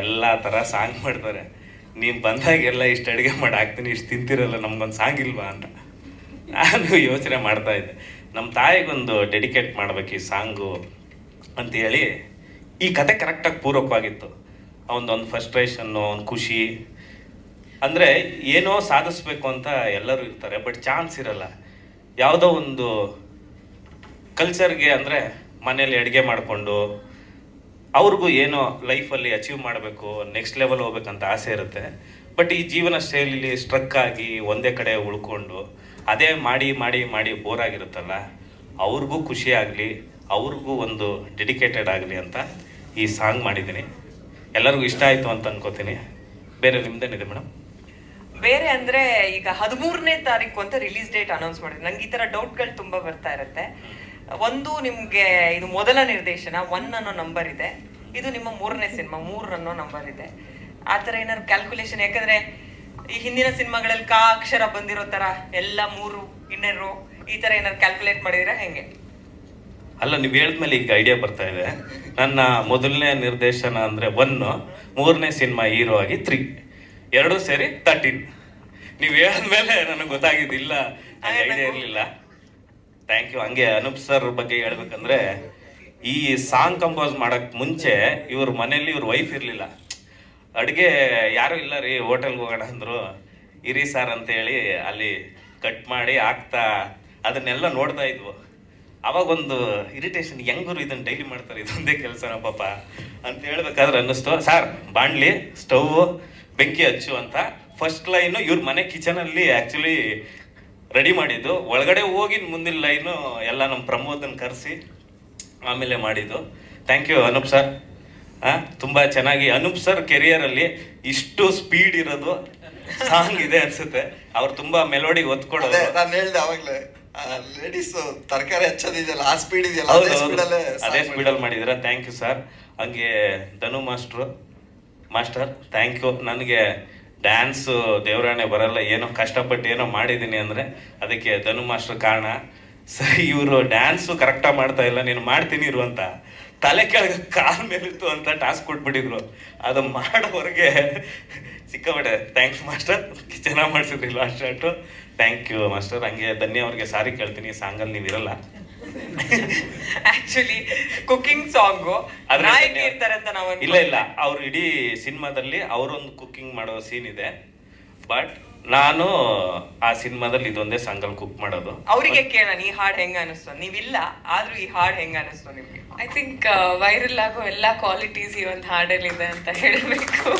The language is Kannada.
ಎಲ್ಲ ಥರ ಸಾಂಗ್ ಮಾಡ್ತಾರೆ. ನೀನು ಬಂದಾಗೆಲ್ಲ ಇಷ್ಟು ಅಡುಗೆ ಮಾಡಿ ಹಾಕ್ತೀನಿ, ಇಷ್ಟು ತಿಂತಿರಲ್ಲ, ನಮ್ಗೊಂದು ಸಾಂಗ್ ಇಲ್ವಾ ಅಂತ. ನಾನು ಯೋಚನೆ ಮಾಡ್ತಾ ಇದ್ದೆ. ನಮ್ಮ ತಾಯಿಗೊಂದು ಡೆಡಿಕೇಟ್ ಮಾಡ್ಬೇಕು ಈ ಸಾಂಗು ಅಂತೇಳಿ ಈ ಕತೆ ಕರೆಕ್ಟಾಗಿ ಪೂರಕವಾಗಿತ್ತು. ಅವನದೊಂದು ಫ್ರಸ್ಟ್ರೇಷನ್ನು ಅವ್ನ ಖುಷಿ. ಅಂದರೆ ಏನೋ ಸಾಧಿಸ್ಬೇಕು ಅಂತ ಎಲ್ಲರೂ ಇರ್ತಾರೆ ಬಟ್ ಚಾನ್ಸ್ ಇರಲ್ಲ. ಯಾವುದೋ ಒಂದು ಕಲ್ಚರ್ಗೆ ಅಂದರೆ ಮನೇಲಿ ಅಡುಗೆ ಮಾಡಿಕೊಂಡು ಅವ್ರಿಗೂ ಏನು ಲೈಫಲ್ಲಿ ಅಚೀವ್ ಮಾಡಬೇಕು ನೆಕ್ಸ್ಟ್ ಲೆವೆಲ್ ಹೋಗ್ಬೇಕಂತ ಆಸೆ ಇರುತ್ತೆ. ಬಟ್ ಈ ಜೀವನ ಶೈಲಿಲಿ ಸ್ಟ್ರಕ್ ಆಗಿ ಒಂದೇ ಕಡೆ ಉಳ್ಕೊಂಡು ಅದೇ ಮಾಡಿ ಮಾಡಿ ಮಾಡಿ ಬೋರ್ ಆಗಿರುತ್ತಲ್ಲ ಅವ್ರಿಗೂ ಖುಷಿಯಾಗಲಿ ಆಗಲಿ ಅವ್ರಿಗೂ ಒಂದು ಡೆಡಿಕೇಟೆಡ್ ಆಗಲಿ ಅಂತ ಈ ಸಾಂಗ್ ಮಾಡಿದ್ದೀನಿ. ಎಲ್ಲರಿಗೂ ಇಷ್ಟ ಆಯಿತು ಅಂತ ಅನ್ಕೋತೀನಿ. ಬೇರೆ ನಿಮ್ದೇನಿದೆ ಮೇಡಮ್? ಬೇರೆ ಅಂದ್ರೆ ಈಗ ಹದಿಮೂರನೇ ತಾರೀಕು ಅಂತ ರಿಲೀಸ್ ಡೇಟ್ ಅನೌನ್ಸ್ ಮಾಡಿದ್ರು. ನಂಗೆ ಈ ಥರ ಡೌಟ್ಗಳು ತುಂಬಾ ಬರ್ತಾ ಇರುತ್ತೆ. ಒಂದು ನಿಮಗೆ ಇದು ಮೊದಲ ನಿರ್ದೇಶನ ಒನ್ ಅನ್ನೋ ನಂಬರ್ ಇದೆ. ಇದು ನಿಮ್ಮ ಮೂರನೇ ಸಿನಿಮಾ ಮೂರ್ ಅನ್ನೋ ನಂಬರ್ ಇದೆ. ಆ ಥರ ಏನಾದ್ರು ಕ್ಯಾಲ್ಕುಲೇಷನ್ ಯಾಕಂದ್ರೆ ಈ ಹಿಂದಿನ ಸಿನಿಮಾಗಳಲ್ಲಿ ಕಾ ಅಕ್ಷರ ಬಂದಿರೋ ತರ ಎಲ್ಲ ಮೂರು ಇನ್ನೆರಡು ಈ ತರ ಏನಾದ್ರು ಕ್ಯಾಲ್ಕುಲೇಟ್ ಮಾಡಿದ್ರೆ ಹೆಂಗೆ? ಅಲ್ಲ ನೀವು ಹೇಳಿದ್ಮೇಲೆ ಈಗ ಐಡಿಯಾ ಬರ್ತಾ ಇದೆ. ನನ್ನ ಮೊದಲನೇ ನಿರ್ದೇಶನ ಅಂದರೆ ಒನ್ನು ಮೂರನೇ ಸಿನಿಮಾ ಹೀರೋ ಆಗಿ ತ್ರೀ ಎರಡೂ ಸೇರಿ ತರ್ಟೀನ್ ನೀವು ಹೇಳಿದ್ಮೇಲೆ ನನಗೆ ಗೊತ್ತಾಗಿದ್ದಿಲ್ಲ. ಐಡಿಯಾ ಇರಲಿಲ್ಲ. ಥ್ಯಾಂಕ್ ಯು ಹಂಗೆ ಅನೂಪ್ ಸರ್ ಬಗ್ಗೆ ಹೇಳ್ಬೇಕಂದ್ರೆ, ಈ ಸಾಂಗ್ ಕಂಪೋಸ್ ಮಾಡೋಕ್ಕೆ ಮುಂಚೆ ಇವ್ರ ಮನೇಲಿ ಇವ್ರ ವೈಫ್ ಇರಲಿಲ್ಲ. ಅಡುಗೆ ಯಾರೂ ಇಲ್ಲ ರೀ ಹೋಟೆಲ್ಗೆ ಹೋಗೋಣ ಅಂದರು. ಇರಿ ಸರ್ ಅಂತೇಳಿ ಅಲ್ಲಿ ಕಟ್ ಮಾಡಿ ಹಾಕ್ತಾ ಅದನ್ನೆಲ್ಲ ನೋಡ್ತಾ ಇದ್ವು. ಅವಾಗೊಂದು ಇರಿಟೇಷನ್ ಹೆಂಗರು ಇದನ್ನ ಡೈಲಿ ಮಾಡ್ತಾರೆ, ಇದೊಂದೇ ಕೆಲಸನ ಪಾಪ ಅಂತ ಹೇಳ್ಬೇಕಾದ್ರೆ ಅನ್ನಿಸ್ತು. ಸರ್ ಬಾಣ್ಲಿ ಸ್ಟವ್ ಬೆಂಕಿ ಹಚ್ಚು ಅಂತ ಫಸ್ಟ್ ಲೈನು ಇವ್ರ ಮನೆ ಕಿಚನಲ್ಲಿ ಆ್ಯಕ್ಚುಲಿ ರೆಡಿ ಮಾಡಿದ್ದು. ಒಳಗಡೆ ಹೋಗಿ ಮುಂದಿನ ಲೈನು ಎಲ್ಲ ನಮ್ಮ ಪ್ರಮೋದನ್ ಕರೆಸಿ ಆಮೇಲೆ ಮಾಡಿದ್ದು. ಥ್ಯಾಂಕ್ ಯು ಅನೂಪ್ ಸರ್ ತುಂಬ ಚೆನ್ನಾಗಿ. ಅನೂಪ್ ಸರ್ ಕೆರಿಯರಲ್ಲಿ ಇಷ್ಟು ಸ್ಪೀಡ್ ಇರೋದು ಸಾಂಗ್ ಇದೆ ಅನ್ಸುತ್ತೆ. ಅವ್ರು ತುಂಬ ಮೆಲೋಡಿ ಒತ್ಕೊಡೋದು. ನಾನು ಹೇಳ್ದೆ ಆವಾಗಲೇ ಲೇಡೀಸ್ ತರಕಾರಿ ಹಚ್ಚೋದಿದೆಯಲ್ಲ ಆ ಸ್ಪೀಡ್ ಇದೆಯಲ್ಲ ಅದೇ ಸ್ಪೀಡಲ್ಲಿ ಮಾಡಿದ್ರ ಥ್ಯಾಂಕ್ ಯು ಸರ್ ಹಂಗೆ Dhanu master master thank you ನನಗೆ ಡ್ಯಾನ್ಸು ದೇವರಾಣೆ ಬರಲ್ಲ, ಏನೋ ಕಷ್ಟಪಟ್ಟು ಏನೋ ಮಾಡಿದ್ದೀನಿ ಅಂದರೆ ಅದಕ್ಕೆ ಧನು ಮಾಸ್ಟರ್ ಕಾರಣ, ಸರಿ, ಇವರು ಡ್ಯಾನ್ಸು ಕರೆಕ್ಟಾಗಿ ಮಾಡ್ತಾ ಇಲ್ಲ, ನೀನು ಮಾಡ್ತೀನಿ ಇರು ಅಂತ. ತಲೆ ಕೆಳಗೆ ಕಾಲ್ ಮೇಲಿತ್ತು ಅಂತ ಟಾಸ್ಕ್ ಕೊಟ್ಬಿಟ್ಟಿದ್ರು. ಅದು ಮಾಡೋವರೆಗೆ ಸಿಕ್ಕಾಪಟ್ಟೆ ಥ್ಯಾಂಕ್ಸ್ ಮಾಸ್ಟರ್. ಚೆನ್ನಾಗಿ ಮಾಡಿಸಿದ್ರಿ last shot thank you master. ಹಂಗೆ ಧನ್ಯ ಅವ್ರಿಗೆ, ಸಾರಿ ಕೇಳ್ತೀನಿ ಸಾಂಗಲ್ಲಿ ನೀವು ಇರಲ್ಲ ಆಕ್ಚುಲಿ ಕುಕಿಂಗ್ ಸಾಂಗು ಆದ್ರೆ ನಾಯಕಿ ಇರ್ತಾರೆ ಅಂತ ನಾವು ಇಲ್ಲ ಇಲ್ಲ. ಅವ್ರು ಇಡೀ ಸಿನಿಮಾದಲ್ಲಿ ಅವರೊಂದು ಕುಕಿಂಗ್ ಮಾಡೋ ಸೀನ್ ಇದೆ. ಬಟ್ ನಾನು ಆ ಸಿನಿಮಾದಲ್ಲಿ ಇದೊಂದೇ ಸಾಂಗಲ್ಲಿ ಕುಕ್ ಮಾಡೋದು. ಅವರಿಗೆ ಕೇಳೋಣ ಈ ಹಾಡ್ ಹೆಂಗ ಅನಿಸ್ತು? ನೀವಿಲ್ಲ ಆದ್ರೂ ಈ ಹಾಡ್ ಹೆಂಗ ಅನಿಸ್ತು ನಿಮ್ಗೆ? ಐ ಥಿಂಕ್ ವೈರಲ್ ಆಗೋ ಎಲ್ಲಾ ಕ್ವಾಲಿಟೀಸ್ ಈ ಒಂದು ಹಾಡಲ್ಲಿದೆ ಅಂತ ಹೇಳಬೇಕು.